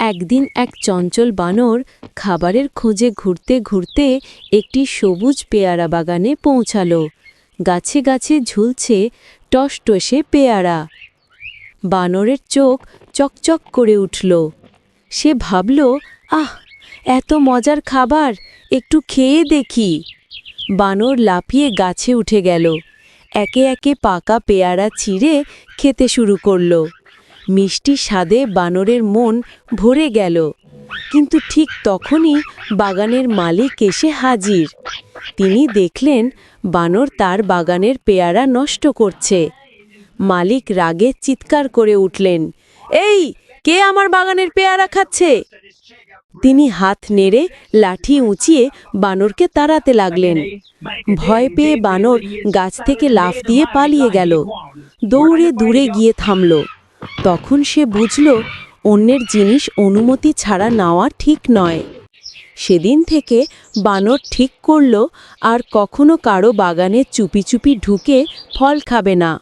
একদিন এক চঞ্চল বানর খাবারের খোঁজে ঘুরতে ঘুরতে একটি সবুজ পেয়ারা বাগানে পৌঁছালো। গাছে গাছে ঝুলছে টসটসে পেয়ারা। বানরের চোখ চকচক করে উঠল। সে ভাবল, আহ, এত মজার খাবার, একটু খেয়ে দেখি। বানর লাফিয়ে গাছে উঠে গেল। একে একে পাকা পেয়ারা ছিঁড়ে খেতে শুরু করল। মিষ্টি স্বাদে বানরের মন ভরে গেল। কিন্তু ঠিক তখনই বাগানের মালিক এসে হাজির। তিনি দেখলেন বানর তার বাগানের পেয়ারা নষ্ট করছে। মালিক রাগে চিৎকার করে উঠলেন, এই, কে আমার বাগানের পেয়ারা খাচ্ছে? তিনি হাত নেড়ে লাঠি উঁচিয়ে বানরকে তাড়াতে লাগলেন। ভয় পেয়ে বানর গাছ থেকে লাফ দিয়ে পালিয়ে গেল। দৌড়ে দূরে গিয়ে থামল। তখন সে বুঝল, অন্যের জিনিস অনুমতি ছাড়া নেওয়া ঠিক নয়। সেদিন থেকে বানর ঠিক করল, আর কখনো কারও বাগানে চুপি চুপি ঢুকে ফল খাবে না।